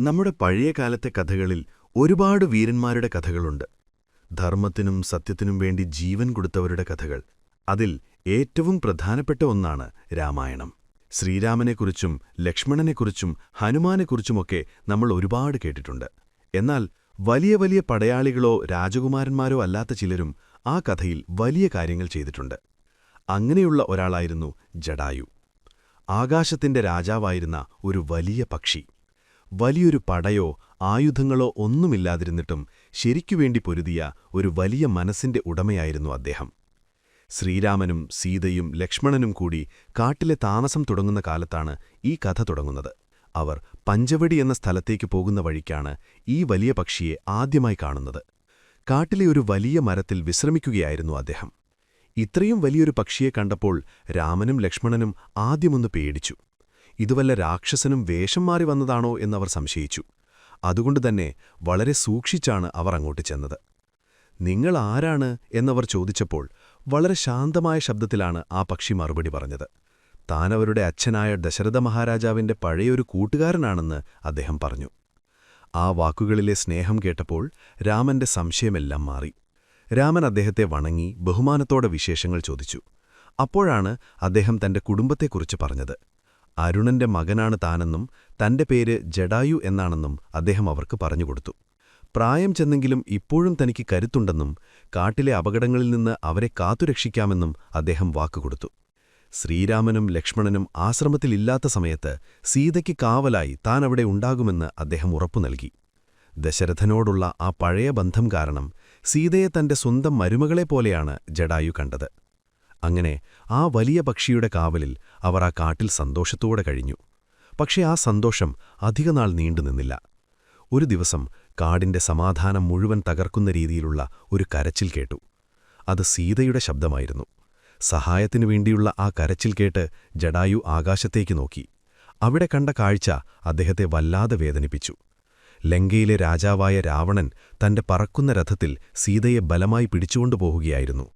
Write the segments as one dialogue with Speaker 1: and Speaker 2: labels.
Speaker 1: നമ്മുടെ പഴയ കാലത്തെ കഥകളിൽ ഒരുപാട് വീരന്മാരുടെ കഥകളുണ്ട്. ധർമ്മത്തിനും സത്യത്തിനും വേണ്ടി ജീവൻ കൊടുത്തവരുടെ കഥകൾ. അതിൽ ഏറ്റവും പ്രധാനപ്പെട്ട ഒന്നാണ് രാമായണം. ശ്രീരാമനെക്കുറിച്ചും ലക്ഷ്മണനെക്കുറിച്ചും ഹനുമാനെക്കുറിച്ചുമൊക്കെ നമ്മൾ ഒരുപാട് കേട്ടിട്ടുണ്ട്. എന്നാൽ വലിയ വലിയ പടയാളികളോ രാജകുമാരന്മാരോ അല്ലാത്ത ചിലരും ആ കഥയിൽ വലിയ കാര്യങ്ങൾ ചെയ്തിട്ടുണ്ട്. അങ്ങനെയുള്ള ഒരാളായിരുന്നു ജഡായു. ആകാശത്തിന്റെ രാജാവായിരുന്ന ഒരു വലിയ പക്ഷി. വലിയൊരു പടയോ ആയുധങ്ങളോ ഒന്നുമില്ലാതിരുന്നിട്ടും ശരിക്കുവേണ്ടി പൊരുതിയ ഒരു വലിയ മനസ്സിന്റെ ഉടമയായിരുന്നു അദ്ദേഹം. ശ്രീരാമനും സീതയും ലക്ഷ്മണനും കൂടി കാട്ടിലെ താമസം തുടങ്ങുന്ന കാലത്താണ് ഈ കഥ തുടങ്ങുന്നത്. അവർ പഞ്ചവടി എന്ന സ്ഥലത്തേക്ക് പോകുന്ന വഴിക്കാണ് ഈ വലിയ പക്ഷിയെ ആദ്യമായി കാണുന്നത്. കാട്ടിലെ ഒരു വലിയ മരത്തിൽ വിശ്രമിക്കുകയായിരുന്നു അദ്ദേഹം. ഇത്രയും വലിയൊരു പക്ഷിയെ കണ്ടപ്പോൾ രാമനും ലക്ഷ്മണനും ആദ്യമൊന്ന് പേടിച്ചു. ഇതുവല്ല രാക്ഷസനും വേഷം മാറി വന്നതാണോ എന്നവർ സംശയിച്ചു. അതുകൊണ്ടുതന്നെ വളരെ സൂക്ഷിച്ചാണ് അവർ അങ്ങോട്ട് ചെന്നത്. നിങ്ങൾ ആരാണ്? എന്നവർ ചോദിച്ചപ്പോൾ വളരെ ശാന്തമായ ശബ്ദത്തിലാണ് ആ പക്ഷി മറുപടി പറഞ്ഞത്. താനവരുടെ അച്ഛനായ ദശരഥ മഹാരാജാവിന്റെ പഴയൊരു കൂട്ടുകാരനാണെന്ന് അദ്ദേഹം പറഞ്ഞു. ആ വാക്കുകളിലെ സ്നേഹം കേട്ടപ്പോൾ രാമന്റെ സംശയമെല്ലാം മാറി. രാമൻ അദ്ദേഹത്തെ വണങ്ങി ബഹുമാനത്തോടെ വിശേഷങ്ങൾ ചോദിച്ചു. അപ്പോഴാണ് അദ്ദേഹം തന്റെ കുടുംബത്തെക്കുറിച്ച് പറഞ്ഞത്. അരുണന്റെ മകനാണ് താനെന്നും തന്റെ പേര് ജഡായു എന്നാണെന്നും അദ്ദേഹം അവർക്ക് പറഞ്ഞുകൊടുത്തു പ്രായം ചെന്നെങ്കിലും ഇപ്പോഴും തനിക്ക് കരുത്തുണ്ടെന്നും കാട്ടിലെ അപകടങ്ങളിൽ നിന്ന് അവരെ കാത്തുരക്ഷിക്കാമെന്നും അദ്ദേഹം വാക്കുകൊടുത്തു ശ്രീരാമനും ലക്ഷ്മണനും ആശ്രമത്തിലില്ലാത്ത സമയത്ത് സീതയ്ക്ക് കാവലായി താൻ അവിടെ ഉണ്ടാകുമെന്ന് അദ്ദേഹം ഉറപ്പു നൽകി. ദശരഥനോടുള്ള ആ പഴയ ബന്ധം കാരണം സീതയെ തന്റെ സ്വന്തം മരുമകളെപ്പോലെയാണ് ജഡായു കണ്ടത്. അങ്ങനെ ആ വലിയ പക്ഷിയുടെ കാവലിൽ അവർ ആ കാട്ടിൽ സന്തോഷത്തോടെ കഴിഞ്ഞു. പക്ഷേ ആ സന്തോഷം അധികനാൾ നീണ്ടുനിന്നില്ല ഒരു ദിവസം കാടിന്റെ സമാധാനം മുഴുവൻ തകർക്കുന്ന രീതിയിലുള്ള ഒരു കരച്ചിൽ കേട്ടു. അത് സീതയുടെ ശബ്ദമായിരുന്നു. സഹായത്തിനു വേണ്ടിയുള്ള ആ കരച്ചിൽ കേട്ട് ജഡായു ആകാശത്തേക്ക് നോക്കി. അവിടെ കണ്ട കാഴ്ച അദ്ദേഹത്തെ വല്ലാതെ വേദനിപ്പിച്ചു. ലങ്കയിലെ രാജാവായ രാവണൻ തന്റെ പറക്കുന്ന രഥത്തിൽ സീതയെ ബലമായി പിടിച്ചുകൊണ്ടുപോകുകയായിരുന്നു.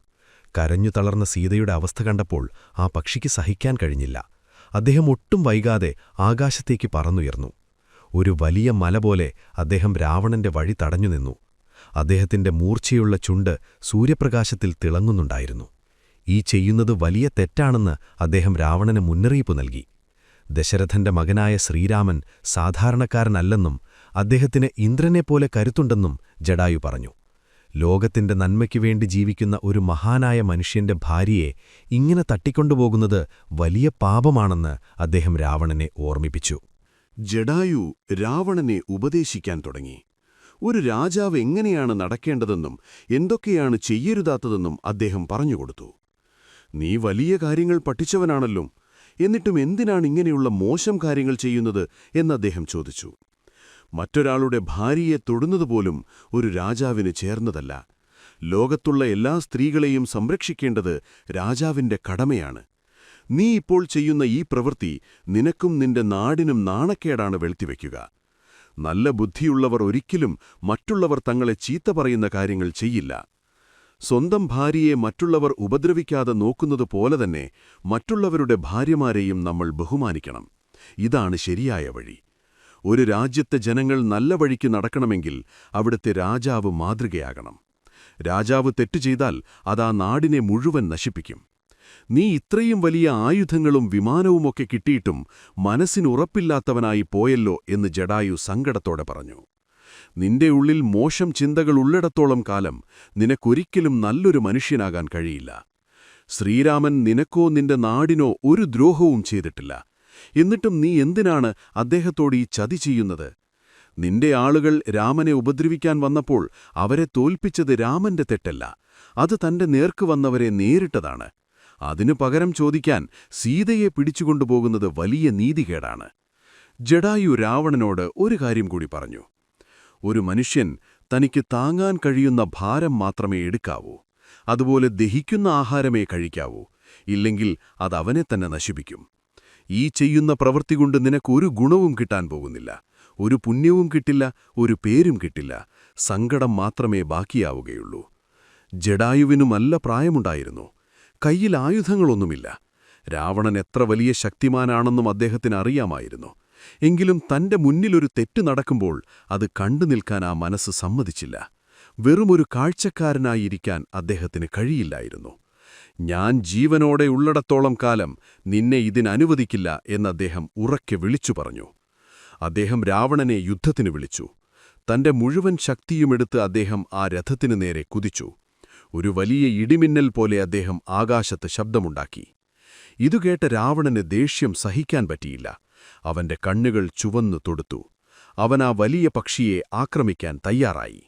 Speaker 1: കരഞ്ഞു തളർന്ന സീതയുടെ അവസ്ഥ കണ്ടപ്പോൾ ആ പക്ഷിക്ക് സഹിക്കാൻ കഴിഞ്ഞില്ല. അദ്ദേഹം ഒട്ടും വൈകാതെ ആകാശത്തേക്ക് പറന്നുയർന്നു. ഒരു വലിയ മല പോലെ അദ്ദേഹം രാവണന്റെ വഴി തടഞ്ഞു നിന്നു. അദ്ദേഹത്തിന്റെ മൂർച്ചയുള്ള ചുണ്ട് സൂര്യപ്രകാശത്തിൽ തിളങ്ങുന്നുണ്ടായിരുന്നു. ഈ ചെയ്യുന്നത് വലിയ തെറ്റാണെന്ന് അദ്ദേഹം രാവണന് മുന്നറിയിപ്പ് നൽകി. ദശരഥന്റെ മകനായ ശ്രീരാമൻ സാധാരണക്കാരനല്ലെന്നും അദ്ദേഹത്തിന് ഇന്ദ്രനെപ്പോലെ കരുത്തുണ്ടെന്നും ജഡായു പറഞ്ഞു. ലോകത്തിന്റെ നന്മയ്ക്കു വേണ്ടി ജീവിക്കുന്ന ഒരു മഹാനായ മനുഷ്യന്റെ ഭാര്യയെ ഇങ്ങനെ തട്ടിക്കൊണ്ടുപോകുന്നത് വലിയ പാപമാണെന്ന് അദ്ദേഹം രാവണനെ ഓർമ്മിപ്പിച്ചു.
Speaker 2: ജഡായു രാവണനെ ഉപദേശിക്കാൻ തുടങ്ങി. ഒരു രാജാവ് എങ്ങനെയാണ് നടക്കേണ്ടതെന്നും എന്തൊക്കെയാണ് ചെയ്യരുതാത്തതെന്നും അദ്ദേഹം പറഞ്ഞുകൊടുത്തു. നീ വലിയ കാര്യങ്ങൾ പഠിച്ചവനാണല്ലോ. എന്നിട്ടും എന്തിനാണ് ഇങ്ങനെയുള്ള മോശം കാര്യങ്ങൾ ചെയ്യുന്നത്? എന്ന് അദ്ദേഹം ചോദിച്ചു. മറ്റൊരാളുടെ ഭാര്യയെ തൊടുന്നതുപോലും ഒരു രാജാവിന് ചേർന്നതല്ല. ലോകത്തുള്ള എല്ലാ സ്ത്രീകളെയും സംരക്ഷിക്കേണ്ടത് രാജാവിന്റെ കടമയാണ്. നീ ഇപ്പോൾ ചെയ്യുന്ന ഈ പ്രവൃത്തി നിനക്കും നിന്റെ നാടിനും നാണക്കേടാണ് വെളുത്തിവെക്കുക നല്ല ബുദ്ധിയുള്ളവർ ഒരിക്കലും മറ്റുള്ളവർ തങ്ങളെ ചീത്ത പറയുന്ന കാര്യങ്ങൾ ചെയ്യില്ല. സ്വന്തം ഭാര്യയെ മറ്റുള്ളവർ ഉപദ്രവിക്കാതെ നോക്കുന്നത് പോലെ തന്നെ മറ്റുള്ളവരുടെ ഭാര്യമാരെയും നമ്മൾ ബഹുമാനിക്കണം. ഇതാണ് ശരിയായ വഴി. ഒരു രാജ്യത്തെ ജനങ്ങൾ നല്ല വഴിക്ക് നടക്കണമെങ്കിൽ അവിടുത്തെ രാജാവ് മാതൃകയാകണം. രാജാവ് തെറ്റു ചെയ്താൽ അതാ നാടിനെ മുഴുവൻ നശിപ്പിക്കും. നീ ഇത്രയും വലിയ ആയുധങ്ങളും വിമാനവുമൊക്കെ കിട്ടിയിട്ടും മനസ്സിനുറപ്പില്ലാത്തവനായി പോയല്ലോ എന്ന് ജഡായു സങ്കടത്തോടെ പറഞ്ഞു. നിന്റെ ഉള്ളിൽ മോശം ചിന്തകൾ ഉള്ളിടത്തോളം കാലം നിനക്കൊരിക്കലും നല്ലൊരു മനുഷ്യനാകാൻ കഴിയില്ല. ശ്രീരാമൻ നിനക്കോ നിന്റെ നാടിനോ ഒരു ദ്രോഹവും ചെയ്തിട്ടില്ല. എന്നിട്ടും നീ എന്തിനാണ് അദ്ദേഹത്തോട് ഈ ചതി ചെയ്യുന്നത്? നിന്റെ ആളുകൾ രാമനെ ഉപദ്രവിക്കാൻ വന്നപ്പോൾ അവരെ തോൽപ്പിച്ചത് രാമന്റെ തെറ്റല്ല അത് തന്റെ നേർക്ക് വന്നവരെ നേരിട്ടതാണ്. അതിനു പകരം ചോദിക്കാൻ സീതയെ പിടിച്ചുകൊണ്ടുപോകുന്നത് വലിയ നീതികേടാണ്. ജഡായു രാവണനോട് ഒരു കാര്യം കൂടി പറഞ്ഞു. ഒരു മനുഷ്യൻ തനിക്ക് താങ്ങാൻ കഴിയുന്ന ഭാരം മാത്രമേ എടുക്കാവൂ അതുപോലെ ദഹിക്കുന്ന ആഹാരമേ കഴിക്കാവൂ ഇല്ലെങ്കിൽ അതവനെ തന്നെ നശിപ്പിക്കും. ഈ ചെയ്യുന്ന പ്രവൃത്തി കൊണ്ട് നിനക്ക് ഒരു ഗുണവും കിട്ടാൻ പോകുന്നില്ല. ഒരു പുണ്യവും കിട്ടില്ല ഒരു പേരും കിട്ടില്ല. സങ്കടം മാത്രമേ ബാക്കിയാവുകയുള്ളൂ. ജഡായുവിനുമല്ല പ്രായമുണ്ടായിരുന്നു. കയ്യിൽ ആയുധങ്ങളൊന്നുമില്ല. രാവണൻ എത്ര വലിയ ശക്തിമാനാണെന്നും അദ്ദേഹത്തിന് അറിയാമായിരുന്നു. എങ്കിലും തന്റെ മുന്നിലൊരു തെറ്റ് നടക്കുമ്പോൾ അത് കണ്ടു നിൽക്കാൻ ആ മനസ്സ് സമ്മതിച്ചില്ല. വെറുമൊരു കാഴ്ചക്കാരനായിരിക്കാൻ അദ്ദേഹത്തിന് കഴിയില്ലായിരുന്നു. ഞാൻ ജീവനോടെ ഉള്ളിടത്തോളം കാലം നിന്നെ ഇതിനനുവദിക്കില്ല എന്നദ്ദേഹം ഉറക്കെ വിളിച്ചു പറഞ്ഞു. അദ്ദേഹം രാവണനെ യുദ്ധത്തിന് വിളിച്ചു. തന്റെ മുഴുവൻ ശക്തിയുമെടുത്ത് അദ്ദേഹം ആ രഥത്തിനു നേരെ കുതിച്ചു. ഒരു വലിയ ഇടിമിന്നൽ പോലെ അദ്ദേഹം ആകാശത്ത് ശബ്ദമുണ്ടാക്കി. ഇതുകേട്ട രാവണന് ദേഷ്യം സഹിക്കാൻ പറ്റിയില്ല. അവന്റെ കണ്ണുകൾ ചുവന്നു തൊടുത്തു. അവൻ ആ വലിയ പക്ഷിയെ ആക്രമിക്കാൻ തയ്യാറായി.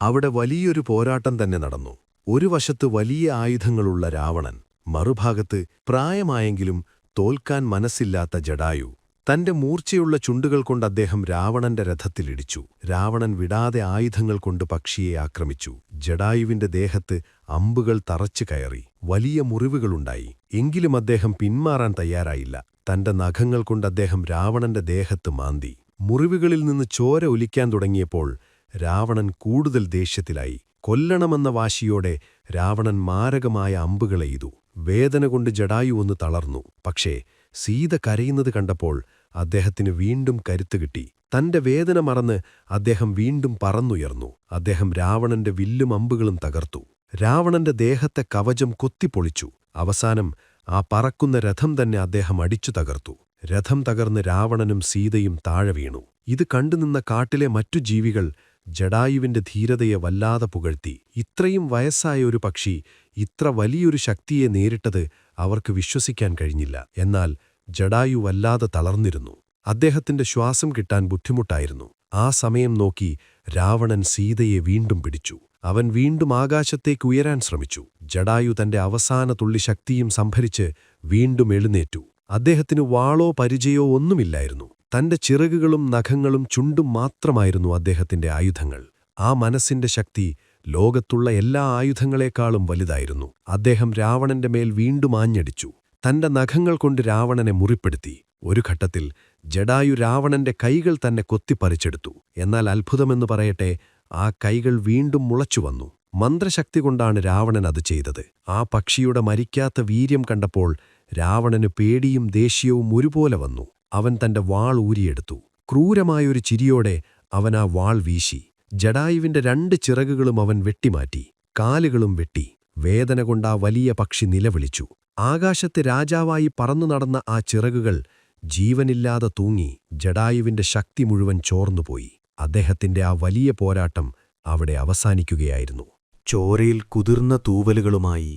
Speaker 3: അവിടെ വലിയൊരു പോരാട്ടം തന്നെ നടന്നു. ഒരു വശത്ത് വലിയ ആയുധങ്ങളുള്ള രാവണൻ മറുഭാഗത്ത് പ്രായമായെങ്കിലും തോൽക്കാൻ മനസ്സില്ലാത്ത ജഡായു. തന്റെ മൂർച്ചയുള്ള ചുണ്ടുകൾ കൊണ്ട് അദ്ദേഹം രാവണന്റെ രഥത്തിലിടിച്ചു രാവണൻ വിടാതെ ആയുധങ്ങൾ കൊണ്ട് പക്ഷിയെ ആക്രമിച്ചു. ജഡായുവിന്റെ ദേഹത്ത് അമ്പുകൾ തറച്ചു കയറി. വലിയ മുറിവുകളുണ്ടായി. എങ്കിലും അദ്ദേഹം പിന്മാറാൻ തയ്യാറായില്ല. തന്റെ നഖങ്ങൾ കൊണ്ട് അദ്ദേഹം രാവണന്റെ ദേഹത്ത് മാന്തി. മുറിവുകളിൽ നിന്ന് ചോര ഒലിക്കാൻ തുടങ്ങിയപ്പോൾ രാവണൻ കൂടുതൽ ദേഷ്യത്തിലായി. കൊല്ലണമെന്ന വാശിയോടെ രാവണൻ മാരകമായ അമ്പുകളെയ്തു വേദന കൊണ്ട് ജഡായു ഒന്ന് തളർന്നു. പക്ഷേ സീത കരയുന്നത് കണ്ടപ്പോൾ അദ്ദേഹത്തിന് വീണ്ടും കരുത്തു കിട്ടി. തന്റെ വേദന മറന്ന് അദ്ദേഹം വീണ്ടും പറന്നുയർന്നു. അദ്ദേഹം രാവണന്റെ വില്ലും അമ്പുകളും തകർത്തു. രാവണന്റെ ദേഹത്തെ കവചം കൊത്തിപ്പൊളിച്ചു. അവസാനം ആ പറക്കുന്ന രഥം തന്നെ അദ്ദേഹം അടിച്ചു തകർത്തു. രഥം തകർന്ന് രാവണനും സീതയും താഴെ വീണു. ഇത് കണ്ടുനിന്ന കാട്ടിലെ മറ്റു ജീവികൾ ജഡായുവിന്റെ ധീരതയെ വല്ലാതെ പുകഴ്ത്തി. ഇത്രയും വയസ്സായ ഒരു പക്ഷി ഇത്ര വലിയൊരു ശക്തിയെ നേരിട്ടത് അവർക്ക് വിശ്വസിക്കാൻ കഴിഞ്ഞില്ല. എന്നാൽ ജഡായു വല്ലാതെ തളർന്നിരുന്നു. അദ്ദേഹത്തിന്റെ ശ്വാസം കിട്ടാൻ ബുദ്ധിമുട്ടായിരുന്നു. ആ സമയം നോക്കി രാവണൻ സീതയെ വീണ്ടും പിടിച്ചു. അവൻ വീണ്ടും ആകാശത്തേക്ക് ഉയരാൻ ശ്രമിച്ചു. ജഡായു തന്റെ അവസാന തുള്ളി ശക്തിയും സംഭരിച്ച് വീണ്ടും എഴുന്നേറ്റു. അദ്ദേഹത്തിന് വാളോ പരിചയോ ഒന്നുമില്ലായിരുന്നു. തന്റെ ചിറകുകളും നഖങ്ങളും ചുണ്ടും മാത്രമായിരുന്നു അദ്ദേഹത്തിന്റെ ആയുധങ്ങൾ. ആ മനസ്സിന്റെ ശക്തി ലോകത്തുള്ള എല്ലാ ആയുധങ്ങളെക്കാളും വലുതായിരുന്നു. അദ്ദേഹം രാവണന്റെ മേൽ വീണ്ടും ആഞ്ഞടിച്ചു. തന്റെ നഖങ്ങൾ കൊണ്ട് രാവണനെ മുറിപ്പെടുത്തി. ഒരു ഘട്ടത്തിൽ ജഡായു രാവണന്റെ കൈകൾ തന്നെ കൊത്തിപ്പറിച്ചെടുത്തു. എന്നാൽ അത്ഭുതമെന്ന് പറയട്ടെ ആ കൈകൾ വീണ്ടും മുളച്ചുവന്നു മന്ത്രശക്തി കൊണ്ടാണ് രാവണൻ അത് ചെയ്തത്. ആ പക്ഷിയുടെ മരിക്കാത്ത വീര്യം കണ്ടപ്പോൾ രാവണന് പേടിയും ദേഷ്യവും ഒരുപോലെ വന്നു. അവൻ തന്റെ വാൾ ഊരിയെടുത്തു. ക്രൂരമായൊരു ചിരിയോടെ അവൻ ആ വാൾ വീശി. ജഡായുവിന്റെ രണ്ട് ചിറകുകളും അവൻ വെട്ടിമാറ്റി. കാലുകളും വെട്ടി. വേദന കൊണ്ട് ആ വലിയ പക്ഷി നിലവിളിച്ചു. ആകാശത്ത് രാജാവായി പറന്നു നടന്ന ആ ചിറകുകൾ ജീവനില്ലാതെ തൂങ്ങി ജഡായുവിന്റെ ശക്തി മുഴുവൻ ചോർന്നുപോയി. അദ്ദേഹത്തിന്റെ ആ വലിയ പോരാട്ടം അവിടെ അവസാനിക്കുകയായിരുന്നു.
Speaker 1: ചോരയിൽ കുതിർന്ന തൂവലുകളുമായി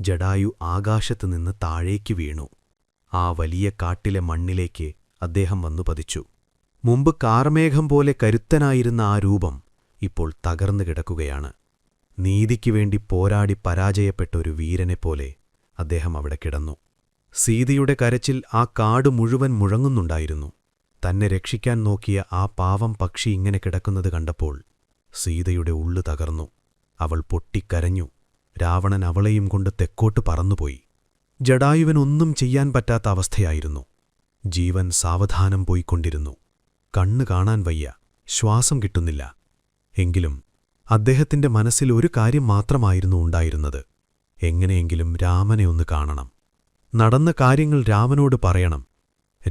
Speaker 1: ജഡായു ആകാശത്തുനിന്ന് താഴേക്ക് വീണു. ആ വലിയ കാട്ടിലെ മണ്ണിലേക്ക് അദ്ദേഹം വന്നു പതിച്ചു. മുമ്പ് കാർമേഘം പോലെ കരുത്തനായിരുന്ന ആ രൂപം ഇപ്പോൾ തകർന്നു കിടക്കുകയാണ്. നീതിക്കുവേണ്ടി പോരാടി പരാജയപ്പെട്ട ഒരു വീരനെപ്പോലെ അദ്ദേഹം അവിടെ കിടന്നു. സീതയുടെ കരച്ചിൽ ആ കാട് മുഴുവൻ മുഴങ്ങുന്നുണ്ടായിരുന്നു. തന്നെ രക്ഷിക്കാൻ നോക്കിയ ആ പാവം പക്ഷി ഇങ്ങനെ കിടക്കുന്നത് കണ്ടപ്പോൾ സീതയുടെ ഉള്ളു തകർന്നു. അവൾ പൊട്ടിക്കരഞ്ഞു. രാവണൻ അവളെയും കൊണ്ട് തെക്കോട്ട് പറന്നുപോയി. ജഡായുവനൊന്നും ചെയ്യാൻ പറ്റാത്ത അവസ്ഥയായിരുന്നു. ജീവൻ സാവധാനം പോയിക്കൊണ്ടിരുന്നു. കണ്ണു കാണാൻ വയ്യ. ശ്വാസം കിട്ടുന്നില്ല. എങ്കിലും അദ്ദേഹത്തിന്റെ മനസ്സിൽ ഒരു കാര്യം മാത്രമായിരുന്നു ഉണ്ടായിരുന്നത്. എങ്ങനെയെങ്കിലും രാമനെ ഒന്ന് കാണണം. നടന്ന കാര്യങ്ങൾ രാമനോട് പറയണം.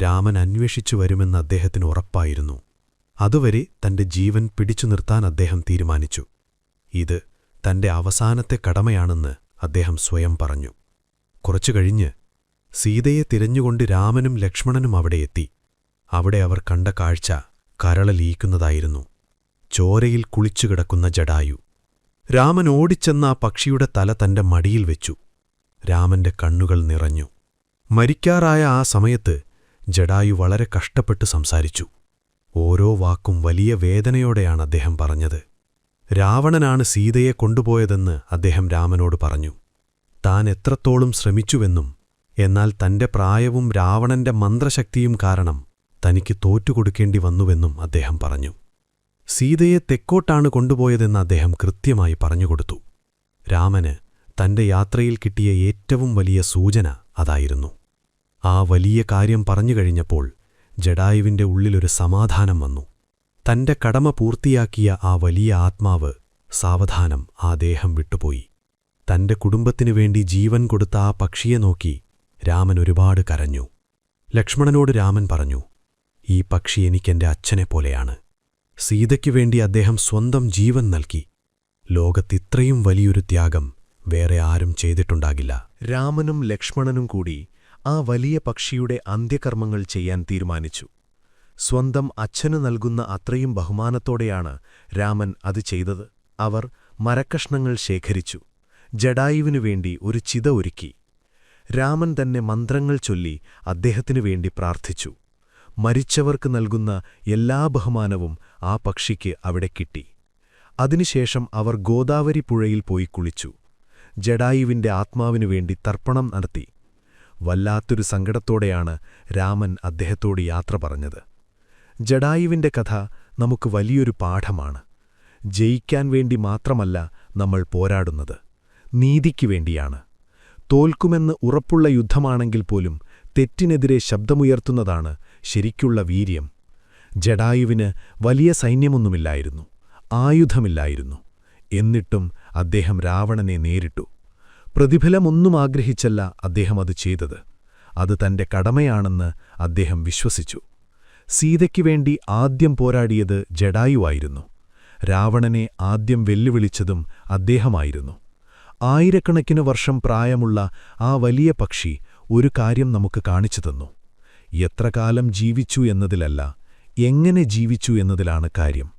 Speaker 1: രാമൻ അന്വേഷിച്ചു വരുമെന്ന് അദ്ദേഹത്തിന് ഉറപ്പായിരുന്നു. അതുവരെ തന്റെ ജീവൻ പിടിച്ചു നിർത്താൻ അദ്ദേഹം തീരുമാനിച്ചു. ഇത് തന്റെ അവസാനത്തെ കടമയാണെന്ന് അദ്ദേഹം സ്വയം പറഞ്ഞു. കുറച്ചു കഴിഞ്ഞ് സീതയെ തിരഞ്ഞുകൊണ്ട് രാമനും ലക്ഷ്മണനും അവിടെ എത്തി. അവിടെ അവർ കണ്ട കാഴ്ച കരളലീക്കുന്നതായിരുന്നു ചോരയിൽ കുളിച്ചുകിടക്കുന്ന ജടായു. രാമൻ ഓടിച്ചെന്ന ആ പക്ഷിയുടെ തല തന്റെ മടിയിൽ വെച്ചു. രാമന്റെ കണ്ണുകൾ നിറഞ്ഞു. മരിക്കാറായ ആ സമയത്ത് ജഡായു വളരെ കഷ്ടപ്പെട്ട് സംസാരിച്ചു. ഓരോ വാക്കും വലിയ വേദനയോടെയാണ് അദ്ദേഹം പറഞ്ഞത്. രാവണനാണ് സീതയെ കൊണ്ടുപോയതെന്ന് അദ്ദേഹം രാമനോട് പറഞ്ഞു. താൻ എത്രത്തോളം ശ്രമിച്ചുവെന്നും എന്നാൽ തന്റെ പ്രായവും രാവണന്റെ മന്ത്രശക്തിയും കാരണം തനിക്ക് തോറ്റുകൊടുക്കേണ്ടി വന്നുവെന്നും അദ്ദേഹം പറഞ്ഞു. സീതയെ തെക്കോട്ടാണ് കൊണ്ടുപോയതെന്ന് അദ്ദേഹം കൃത്യമായി പറഞ്ഞുകൊടുത്തു. രാമന് തന്റെ യാത്രയിൽ കിട്ടിയ ഏറ്റവും വലിയ സൂചന അതായിരുന്നു. ആ വലിയ കാര്യം പറഞ്ഞു കഴിഞ്ഞപ്പോൾ ജഡായുവിന്റെ ഉള്ളിലൊരു സമാധാനം വന്നു. തന്റെ കടമ പൂർത്തിയാക്കിയ ആ വലിയ ആത്മാവ് സാവധാനം ആ ദേഹം വിട്ടുപോയി. തന്റെ കുടുംബത്തിനു വേണ്ടി ജീവൻ കൊടുത്ത ആ പക്ഷിയെ നോക്കി രാമൻ ഒരുപാട് കരഞ്ഞു. ലക്ഷ്മണനോട് രാമൻ പറഞ്ഞു
Speaker 3: ഈ പക്ഷി എനിക്കെന്റെ അച്ഛനെപ്പോലെയാണ് സീതയ്ക്കു വേണ്ടി അദ്ദേഹം സ്വന്തം ജീവൻ നൽകി. ലോകത്തിത്രയും വലിയൊരു ത്യാഗം വേറെ ആരും ചെയ്തിട്ടുണ്ടാകില്ല. രാമനും ലക്ഷ്മണനും കൂടി ആ വലിയ പക്ഷിയുടെ അന്ത്യകർമ്മങ്ങൾ ചെയ്യാൻ തീരുമാനിച്ചു. സ്വന്തം അച്ഛനു നൽകുന്ന അത്രയും ബഹുമാനത്തോടെയാണ് രാമൻ അത് ചെയ്തത്. അവർ മരക്കഷ്ണങ്ങൾ ശേഖരിച്ചു. ജഡായുവിനു വേണ്ടി ഒരു ചിത ഒരുക്കി. രാമൻ തന്നെ മന്ത്രങ്ങൾ ചൊല്ലി അദ്ദേഹത്തിനു വേണ്ടി പ്രാർത്ഥിച്ചു. മരിച്ചവർക്ക് നൽകുന്ന എല്ലാ ബഹുമാനവും ആ പക്ഷിക്ക് അവിടെ കിട്ടി. അതിനുശേഷം അവർ ഗോദാവരി പുഴയിൽ പോയി കുളിച്ചു. ജഡായുവിന്റെ ആത്മാവിനു വേണ്ടി തർപ്പണം നടത്തി. വല്ലാത്തൊരു സങ്കടത്തോടെയാണ് രാമൻ അദ്ദേഹത്തോട് യാത്ര പറഞ്ഞത്. ജഡായുവിന്റെ കഥ നമുക്ക് വലിയൊരു പാഠമാണ്. ജയിക്കാൻ വേണ്ടി മാത്രമല്ല നമ്മൾ പോരാടുന്നത്. നീതിക്കു വേണ്ടിയാണ്. തോൽക്കുമെന്ന് ഉറപ്പുള്ള യുദ്ധമാണെങ്കിൽ പോലും തെറ്റിനെതിരെ ശബ്ദമുയർത്തുന്നതാണ് ശരിക്കുള്ള വീര്യം. ജഡായുവിന് വലിയ സൈന്യമൊന്നുമില്ലായിരുന്നു ആയുധമില്ലായിരുന്നു. എന്നിട്ടും അദ്ദേഹം രാവണനെ നേരിട്ടു. പ്രതിഫലമൊന്നും ആഗ്രഹിച്ചല്ല അദ്ദേഹം അത് ചെയ്തത്. അത് തന്റെ കടമയാണെന്ന് അദ്ദേഹം വിശ്വസിച്ചു. സീതയ്ക്കു വേണ്ടി ആദ്യം പോരാടിയത് ജഡായുവായിരുന്നു. രാവണനെ ആദ്യം വെല്ലുവിളിച്ചതും അദ്ദേഹമായിരുന്നു. ആയിരക്കണക്കിന് വർഷം പ്രായമുള്ള ആ വലിയ പക്ഷി ഒരു കാര്യം നമുക്ക് കാണിച്ചു തന്നു. എത്ര കാലം ജീവിച്ചു എന്നതിലല്ല എങ്ങനെ ജീവിച്ചു എന്നതിലാണ് കാര്യം.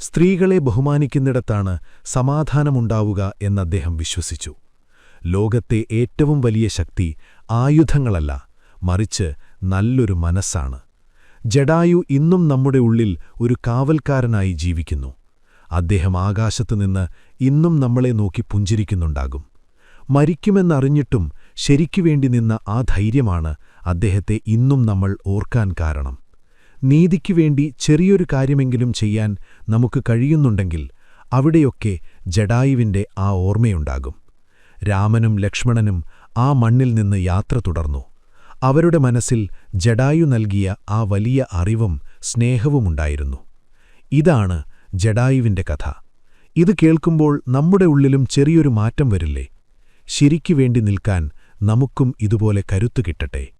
Speaker 3: സ്ത്രീകളെ ബഹുമാനിക്കുന്നിടത്താണ് സമാധാനമുണ്ടാവുക എന്നദ്ദേഹം വിശ്വസിച്ചു. ലോകത്തെ ഏറ്റവും വലിയ ശക്തി ആയുധങ്ങളല്ല മറിച്ച് നല്ലൊരു മനസ്സാണ്. ജഡായു ഇന്നും നമ്മുടെ ഉള്ളിൽ ഒരു കാവൽക്കാരനായി ജീവിക്കുന്നു. അദ്ദേഹം ആകാശത്തുനിന്ന് ഇന്നും നമ്മളെ നോക്കി പുഞ്ചിരിക്കുന്നുണ്ടാകും. മരിക്കുമെന്നറിഞ്ഞിട്ടും ശരിക്കുവേണ്ടി നിന്ന ആ ധൈര്യമാണ് അദ്ദേഹത്തെ ഇന്നും നമ്മൾ ഓർക്കാൻ കാരണം. നീതിക്കുവേണ്ടി ചെറിയൊരു കാര്യമെങ്കിലും ചെയ്യാൻ നമുക്ക് കഴിയുന്നുണ്ടെങ്കിൽ അവിടെയൊക്കെ ജഡായുവിന്റെ ആ ഓർമ്മയുണ്ടാകും. രാമനും ലക്ഷ്മണനും ആ മണ്ണിൽ നിന്ന് യാത്ര തുടർന്നു. അവരുടെ മനസ്സിൽ ജഡായു നൽകിയ ആ വലിയ അറിവും സ്നേഹവുമുണ്ടായിരുന്നു. ഇതാണ് ജഡായുവിന്റെ കഥ. ഇത് കേൾക്കുമ്പോൾ നമ്മുടെ ഉള്ളിലും ചെറിയൊരു മാറ്റം വരില്ലേ? ശരിക്കു വേണ്ടി നിൽക്കാൻ നമുക്കും ഇതുപോലെ കരുത്തു കിട്ടട്ടെ.